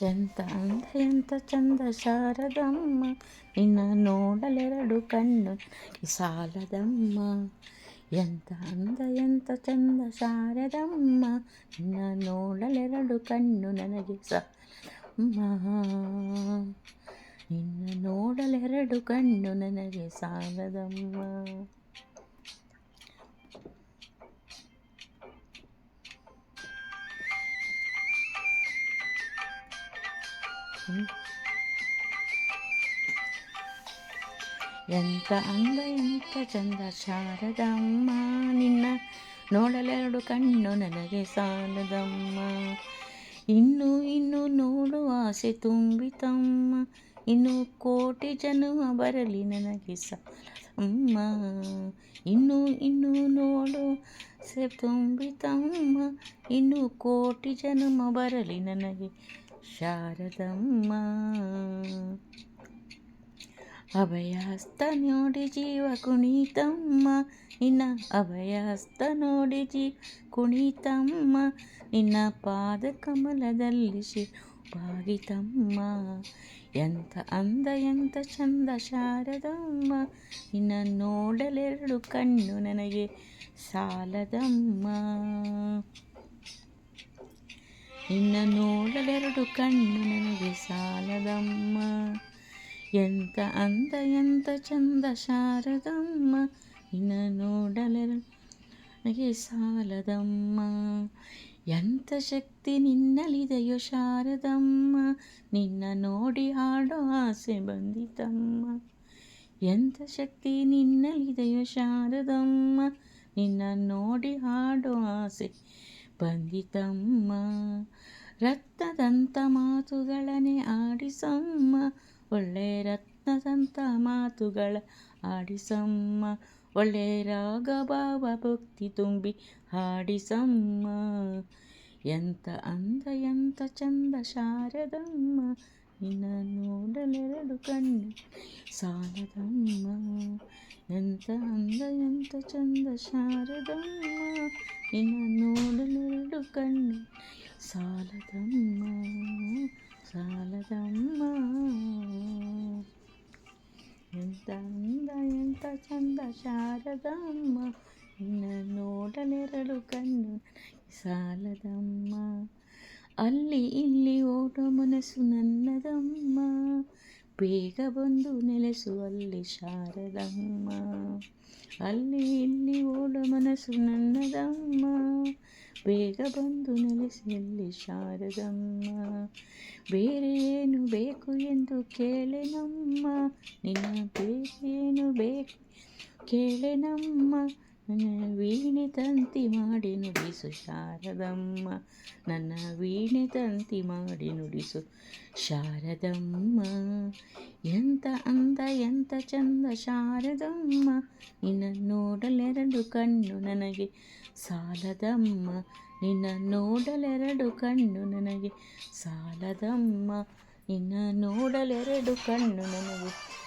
ಎಂತ ಅಂದ ಎಂತ ಚಂದ ಶಾರದಮ್ಮ ನಿನ್ನ ನೋಡಲೆರಡು ಕಣ್ಣು ನನಗೆ ಸಾಲದಮ್ಮ ಎಂತ ಅಂದ ಎಂತ ಚಂದ ಶಾರದಮ್ಮ ನಿನ್ನ ನೋಡಲೆರಡು ಕಣ್ಣು ನನಗೆ ಸಾಲದಮ್ಮ ನಿನ್ನ ನೋಡಲೆರಡು ಕಣ್ಣು ನನಗೆ ಸಾಲದಮ್ಮ ಎಂತ ಅಂದ, ಎಂತ ಚಂದ, ಶಾರದಮ್ಮ, ನಿನ್ನ ನೋಡಲೆರಡು ಕಣ್ಣು ನನಗೆ ಸಾಲದಮ್ಮ. ಇನ್ನು ಇನ್ನು ನೋಡುವ ಆಸೆ ತುಂಬಿತಮ್ಮ. ಇನ್ನು ಕೋಟಿ ಜನುಮ ಬರಲಿ ನನಗೆ ಸಾಲದಮ್ಮ. ಇನ್ನು ಇನ್ನು ನೋಡು ಆಸೆ ತುಂಬಿತಮ್ಮ. ಇನ್ನು ಕೋಟಿ ಜನುಮ ಬರಲಿ ನನಗೆ ಶಾರದಮ್ಮ. ಅಭಯಾಸ್ತ ನೋಡಿ ಜೀವ ಕುಣಿತಮ್ಮ. ನಿನ್ನ ಅಭಯಾಸ್ತ ನೋಡಿ ಜೀವ ಕುಣಿತಮ್ಮ. ನಿನ್ನ ಪಾದ ಕಮಲದಲ್ಲಿ ಶಿವಾಗಿತಮ್ಮ ಎಂಥ ಅಂದ ಎಂಥ ಚಂದ ಶಾರದಮ್ಮ. ನಿನ್ನ ನೋಡಲೆರಡು ಕಣ್ಣು ನನಗೆ ಸಾಲದಮ್ಮ. ನಿನ್ನ ನೋಡಲೆರಡು ಕಣ್ಣು ನನಗೆ ಸಾಲದಮ್ಮ. ಎಂತ ಅಂದ, ಎಂತ ಚಂದ ಶಾರದಮ್ಮ. ನಿನ್ನ ನೋಡಲೆರಡು ನನಗೆ ಸಾಲದಮ್ಮ. ಎಂಥ ಶಕ್ತಿ ನಿನ್ನಲಿದೆಯೋ ಶಾರದಮ್ಮ. ನಿನ್ನ ನೋಡಿ ಹಾಡೋ ಆಸೆ ಬಂದಿತಮ್ಮ. ಎಂಥ ಶಕ್ತಿ ನಿನ್ನಲಿದೆಯೋ ಶಾರದಮ್ಮ. ನಿನ್ನ ನೋಡಿ ಹಾಡೋ ಆಸೆ ಬಂದಿತಮ್ಮ ರಕ್ತದಂತ ಮಾತುಗಳನೆ ಆಡಿಸಮ್ಮ ಒಳ್ಳೆ ರತ್ನದಂತ ಮಾತುಗಳ ಆಡಿಸಮ್ಮ ಒಳ್ಳೆ ರಾಗ ಭಾವ ಭಕ್ತಿ ತುಂಬಿ ಹಾಡಿಸಮ್ಮ ಎಂತ ಅಂದ ಎಂತ ಚಂದ ಶಾರದಮ್ಮ ನಿನ್ನ ನೋಡಲೆರಡು ಕಣ್ಣು ಸಾಲದಮ್ಮ ಎಂತ ಅಂದ ಎಂತ ಚಂದ ಶಾರದಮ್ಮ ನಿನ್ನ ನೋಡಲೆರಡು ಕಣ್ಣು ಸಾಲದಮ್ಮ ಸಾಲದಮ್ಮ ಎಂತ ಅಂದ ಎಂತ ಚಂದ ಶಾರದಮ್ಮ ನಿನ್ನ ನೋಡಲೆರಡು ಕಣ್ಣು ಸಾಲದಮ್ಮ ಅಲ್ಲಿ ಇಲ್ಲಿ ಓಡೋ ಮನಸ್ಸು ನನ್ನದಮ್ಮ ಬೇಗ ಬಂದು ನೆಲೆಸುವಲ್ಲಿ ಶಾರದಮ್ಮ. ಅಲ್ಲಿ ಇಲ್ಲಿ ಓಡ ಮನಸ್ಸು ನನ್ನದಮ್ಮ. ಬೇಗ ಬಂದು ನೆಲೆಸಲ್ಲಿ ಶಾರದಮ್ಮ. ಬೇರೆ ಏನು ಬೇಕು ಎಂದು ಕೇಳೆನಮ್ಮ ನಿನ್ನ ಬೇರೆ ಏನು ಬೇಕು ಕೇಳೆನಮ್ಮ ನನ್ನ ವೀಣೆ ತಂತಿ ಮಾಡಿ ನುಡಿಸು ಶಾರದಮ್ಮ. ನನ್ನ ವೀಣೆ ತಂತಿ ಮಾಡಿ ನುಡಿಸು ಶಾರದಮ್ಮ. ಎಂತ ಅಂದ, ಎಂತ ಚಂದ ಶಾರದಮ್ಮ. ನಿನ್ನ ನೋಡಲೆರಡು ಕಣ್ಣು ನನಗೆ ಸಾಲದಮ್ಮ. ನಿನ್ನ ನೋಡಲೆರಡು ಕಣ್ಣು ನನಗೆ ಸಾಲದಮ್ಮ. ನಿನ್ನ ನೋಡಲೆರಡು ಕಣ್ಣು ನನಗೆ